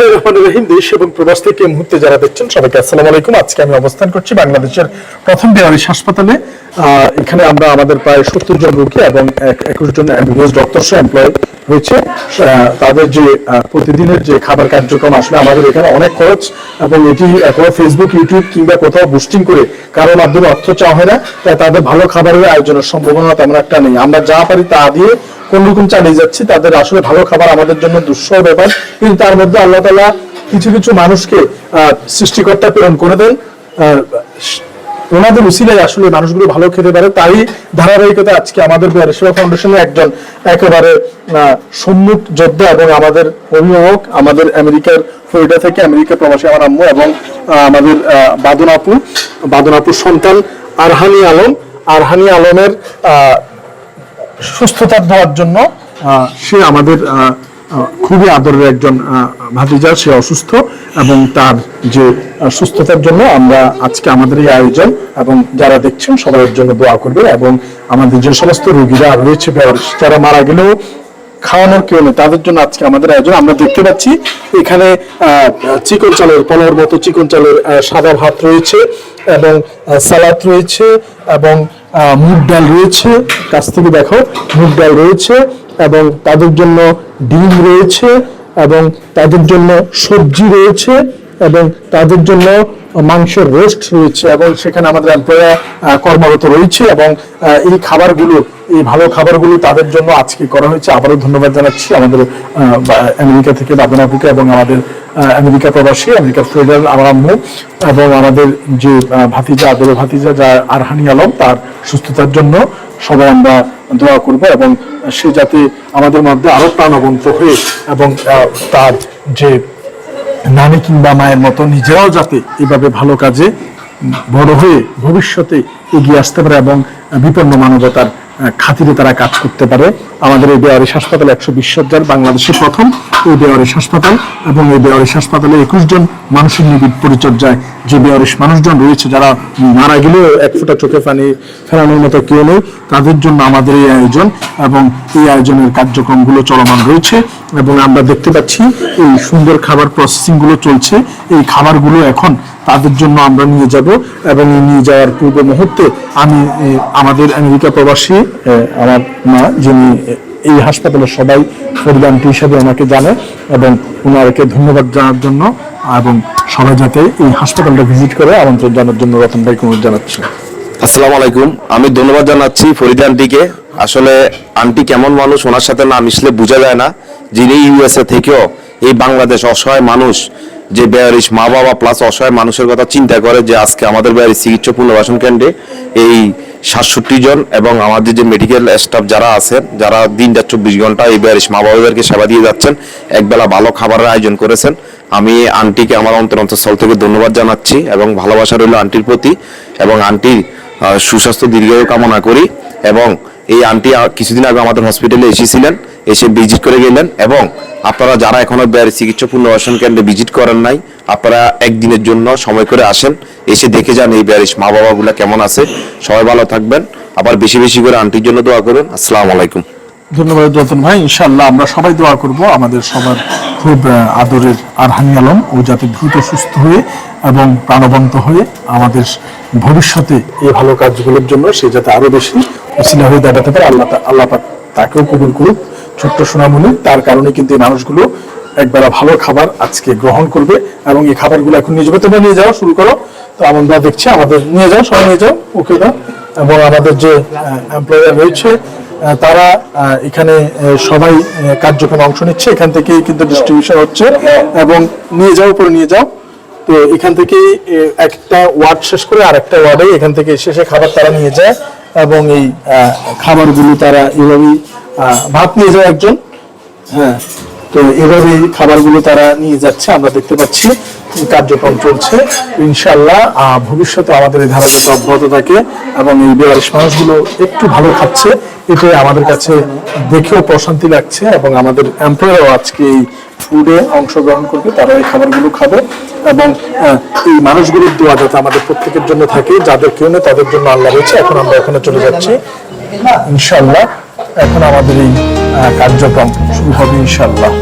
বিসমিল্লাহ রহমান রহিম, দেশ এবং প্রবাস থেকে মুহূর্তে যারা দেখছেন সবাইকে আসসালামু আলাইকুম। আজকে আমি অবস্থান করছি বাংলাদেশের প্রথম হাসপাতালে। এখানে আমরা আমাদের প্রায় সত্তর জন রোগী এবং একুশ জন এমবিবিএস ডক্টর সহ এমপ্লয় তাদের যে প্রতিদিনের যে খাবার কার্যক্রম, আসলে আমাদের এখানে অনেক খরচ এবং এটি কোনো ফেসবুক ইউটিউব কিংবা কোথাও বুস্টিং করে কারোর মাধ্যমে অর্থ চাওয়া হয় না। তাই তাদের ভালো খাবারের আয়োজনের সম্ভাবনা তেমন একটা নেই। আমরা যা পারি তা দিয়ে কোন রকম চালিয়ে যাচ্ছি, তাদের আসলে ভালো খাবার আমাদের জন্য দুঃসহ ব্যাপার। কিন্তু তার মধ্যে আল্লাহ তালা কিছু কিছু মানুষকে সৃষ্টিকর্তা প্রেরণ করে দেন। ওনাদের উসিলায় আসলে মানুষগুলো ভালো খেতে পারে। তারই ধারাবাহিকতা আজকে আমাদের সেবা ফাউন্ডেশনের একজন একেবারে সম্মুখ যোদ্ধা এবং আমাদের অভিভাবক, আমাদের আমেরিকার ফ্লোরিডা থেকে আমেরিকা প্রবাসী আমার আম্মু এবং আমাদের বাদন আপু, বাদন আপুর সন্তান আরহানি আলম। আরহানি আলমের সুস্থতা দেওয়ার জন্য সে আমাদের খুবই আদরের একজন ভাতিজা, সে অসুস্থ এবং তার যে সুস্থতার জন্য আমরা আজকে আমাদের এই আয়োজন এবং যারা দেখছেন সবার জন্য দোয়া করবে এবং আমাদের যে সমস্ত রোগীরা রয়েছে, যারা মারা গেলেও খাওয়ানোর কেউ নেই, তাদের জন্য আজকে আমাদের আয়োজন। আমরা দেখতে পাচ্ছি এখানে চিকন চালের পনেরোর মতো চিকন চালের সাদা ভাত রয়েছে এবং সালাদ রয়েছে এবং মুগ ডাল রয়েছে। কাছ থেকে দেখো, মুগ ডাল রয়েছে এবং তাদের জন্য ডিম রয়েছে এবং তাদের জন্য সবজি রয়েছে। এবং তাদের জন্য মাংসের রোস্ট রয়েছে এবং সেখানে আমাদের এমপ্লয়ার কর্মরত রয়েছে এবং এই খাবারগুলো, এই ভালো খাবারগুলো তাদের জন্য আজকে করা হয়েছে। আবারও ধন্যবাদ জানাচ্ছি আমাদের আমেরিকা থেকে বাদন আফ্রিকা এবং আমাদের আমেরিকা প্রবাসী, আমেরিকা ফ্লোরিডার আমার আম্মু এবং আমাদের যে ভাতিজা আদর ভাতিজা যা আরহানি আলম, তার সুস্থতার জন্য সবাই আমরা দোয়া করব এবং সে যাতে আমাদের মধ্যে আরও প্রাণবন্ত হয়ে এবং তার যে নানি কিংবা মায়ের মতো নিজেরাও যাতে এভাবে ভালো কাজে বড় হয়ে ভবিষ্যতে এগিয়ে আসতে পারে এবং বিপন্ন মানবতার খাতিরে তারা কাজ করতে পারে। আমাদের এই বেয়ারিশ হাসপাতাল একশো বিশ বাংলাদেশের প্রথম। এই বেয়ারিশ হাসপাতাল এবং এই বেয়ারিশ হাসপাতালে একুশ জন মানুষের নিবিড় পরিচর্যায় যে বেয়ারিশ মানুষজন রয়েছে, যারা মারা গেলেও এক ফোঁটা চোখে পানি ফেরানোর মতো কেউ নেই, তাদের জন্য আমাদের এই আয়োজন এবং এই আয়োজনের কার্যক্রমগুলো চলমান রয়েছে এবং আমরা দেখতে পাচ্ছি এই সুন্দর খাবার প্রসেসিংগুলো চলছে। এই খাবারগুলো এখন তাদের জন্য আমরা নিয়ে যাব এবং নিয়ে যাওয়ার পূর্ব মুহূর্তে আমি আমাদের আমেরিকা প্রবাসী আমার মা, যিনি এই হাসপাতালের সবাই পরিবারটি হিসাবে ওনাকে জানে এবং ওনাকে ধন্যবাদ জানার জন্য এবং সবাই যাতে এই হাসপাতালটা ভিজিট করে আমন্ত্রণ জানার জন্য রতন ভাইকে অনুরোধ জানাচ্ছি। আসসালামু আলাইকুম। আমি ধন্যবাদ জানাচ্ছি ফরিদা আন্টিকে আসলে আন্টি কেমন মানুষ, ওনার সাথে না মিশলে বোঝা যায় না। যিনি ইউএসএ থেকেও এই বাংলাদেশ অসহায় মানুষ যে বেয়ারিশ মা বাবা প্লাস অসহায় মানুষের কথা চিন্তা করে যে আজকে আমাদের বেয়ারিশ চিকিৎসা পুনর্বাসন কেন্দ্রে এই সাতষট্টি জন এবং আমাদের যে মেডিকেল স্টাফ যারা আছেন, যারা দিন দিনটা চব্বিশ ঘণ্টা এই বেয়ারিশ মা বাবাদেরকে সেবা দিয়ে যাচ্ছেন, একবেলা ভালো খাবারের আয়োজন করেছেন। আমি আন্টিকে আমার অন্তর অন্তঃস্থল থেকে ধন্যবাদ জানাচ্ছি এবং ভালোবাসা রইল আন্টির প্রতি এবং আন্টির সুস্বাস্থ্য দীর্ঘায়ু কামনা করি এবং এই আন্টি কিছুদিন আগে আমাদের হসপিটালে এসেছিলেন। এসে ভিজিট করে গেলেন এবং আপনারা যারা এখনও বেয়ারি চিকিৎসা পুনর্বাসন কেন্দ্রে ভিজিট করেন নাই, আপনারা একদিনের জন্য সময় করে আসেন, এসে দেখে যান এই বেয়ারিশ মা বাবাগুলা কেমন আছে। সবাই ভালো থাকবেন। আবার বেশি বেশি করে আন্টির জন্য দোয়া করুন। আসসালামু আলাইকুম। ধন্যবাদ রতন ভাই। ইনশাআল্লাহ আমরা সবাই দোয়া করব আমাদের সবার খুব আদরের আরহানি আলম। ও যাতে দ্রুত সুস্থ হয়ে এবং প্রাণবন্ত হয়ে আমাদের ভবিষ্যতে এই ভালো কাজগুলোর জন্য সে যাতে আরও বেশি হয়ে দাঁড়াতে পারে। আল্লাহ আল্লাহ তাকেও কবুল করুক। ছোট্ট সোনামণি তার কারণে কিন্তু এই মানুষগুলো একবেলা ভালো খাবার আজকে গ্রহণ করবে এবং এই খাবারগুলো এখন নিয়ে যাবে। তোমরা নিয়ে যাও, শুরু করো। তো আমরা দেখছি, আমাদের নিয়ে যাও, সবাই নিয়ে যাও। ওকে দাও এবং আমাদের যে এমপ্লয়ার রয়েছে তারা এখানে সবাই কার্যক্রমে অংশ নিচ্ছে। এখান থেকেই কিন্তু ডিস্ট্রিবিউশন হচ্ছে এবং নিয়ে যাও, উপরে নিয়ে যাও। তো এখান থেকে একটা ওয়ার্ড শেষ করে আরেকটা ওয়ার্ডে এখান থেকে শেষে খাবার তারা নিয়ে যায় এবং এই খাবারগুলো তারা এভাবেই ভাত নিয়ে যায় একজন। হ্যাঁ। তো এভাবে খাবারগুলো তারা নিয়ে যাচ্ছে আমরা দেখতে পাচ্ছি কার্যক্রম চলছে। ইনশাল্লাহ ভবিষ্যতে আমাদের এই ধারা যাতে অব্যাহত থাকে এবং এই বেয়ারিশ মানুষগুলো একটু ভালো খাচ্ছে এতে আমাদের কাছে দেখেও প্রশান্তি লাগছে এবং আমাদের এমপ্লয়ারও আজকে এই ফুডে অংশগ্রহণ করবে তারা এই খাবারগুলো খাবে এবং এই মানুষগুলোর দোয়া যাতে আমাদের প্রত্যেকের জন্য থাকে যাদের কেউ নেই তাদের জন্য আল্লাহ রয়েছে এখন আমরা ওখানে চলে যাচ্ছি। ইনশাল্লাহ এখন আমাদের এই কার্যক্রম শুরু হবে ইনশাল্লাহ